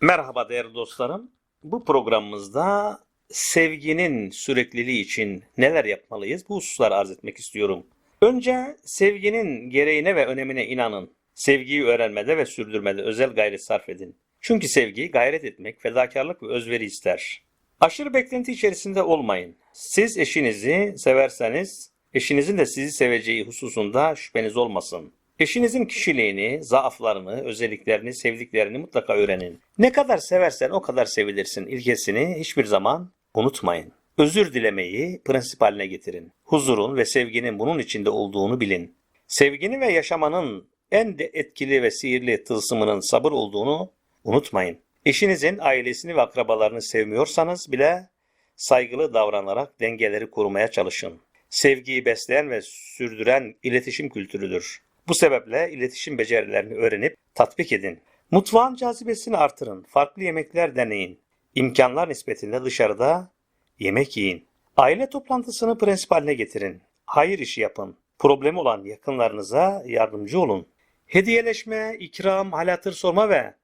Merhaba değerli dostlarım. Bu programımızda sevginin sürekliliği için neler yapmalıyız bu hususları arz etmek istiyorum. Önce sevginin gereğine ve önemine inanın. Sevgiyi öğrenmede ve sürdürmede özel gayret sarf edin. Çünkü sevgi gayret etmek, fedakarlık ve özveri ister. Aşırı beklenti içerisinde olmayın. Siz eşinizi severseniz eşinizin de sizi seveceği hususunda şüpheniz olmasın. Eşinizin kişiliğini, zaaflarını, özelliklerini, sevdiklerini mutlaka öğrenin. Ne kadar seversen o kadar sevilirsin ilkesini hiçbir zaman unutmayın. Özür dilemeyi prensip haline getirin. Huzurun ve sevginin bunun içinde olduğunu bilin. Sevginin ve yaşamanın en de etkili ve sihirli tılsımının sabır olduğunu unutmayın. Eşinizin ailesini ve akrabalarını sevmiyorsanız bile saygılı davranarak dengeleri korumaya çalışın. Sevgiyi besleyen ve sürdüren iletişim kültürüdür. Bu sebeple iletişim becerilerini öğrenip tatbik edin. Mutfağın cazibesini artırın. Farklı yemekler deneyin. İmkanlar nispetinde dışarıda yemek yiyin. Aile toplantısını prensip haline getirin. Hayır işi yapın. Problemi olan yakınlarınıza yardımcı olun. Hediyeleşme, ikram, hal hatır sorma ve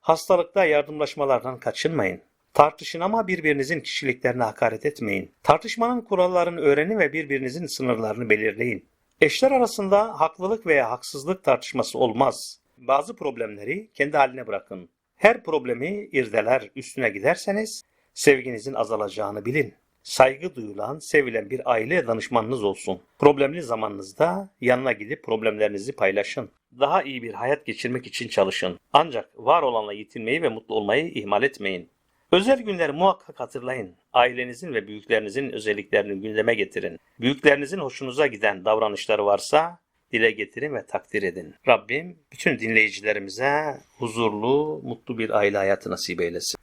hastalıkta yardımlaşmalardan kaçınmayın. Tartışın ama birbirinizin kişiliklerine hakaret etmeyin. Tartışmanın kurallarını öğrenin ve birbirinizin sınırlarını belirleyin. Eşler arasında haklılık veya haksızlık tartışması olmaz. Bazı problemleri kendi haline bırakın. Her problemi irdeler üstüne giderseniz sevginizin azalacağını bilin. Saygı duyulan, sevilen bir aile danışmanınız olsun. Problemli zamanınızda yanına gidip problemlerinizi paylaşın. Daha iyi bir hayat geçirmek için çalışın. Ancak var olanla yetinmeyi ve mutlu olmayı ihmal etmeyin. Özel günleri muhakkak hatırlayın. Ailenizin ve büyüklerinizin özelliklerini gündeme getirin. Büyüklerinizin hoşunuza giden davranışları varsa dile getirin ve takdir edin. Rabbim bütün dinleyicilerimize huzurlu, mutlu bir aile hayatı nasip eylesin.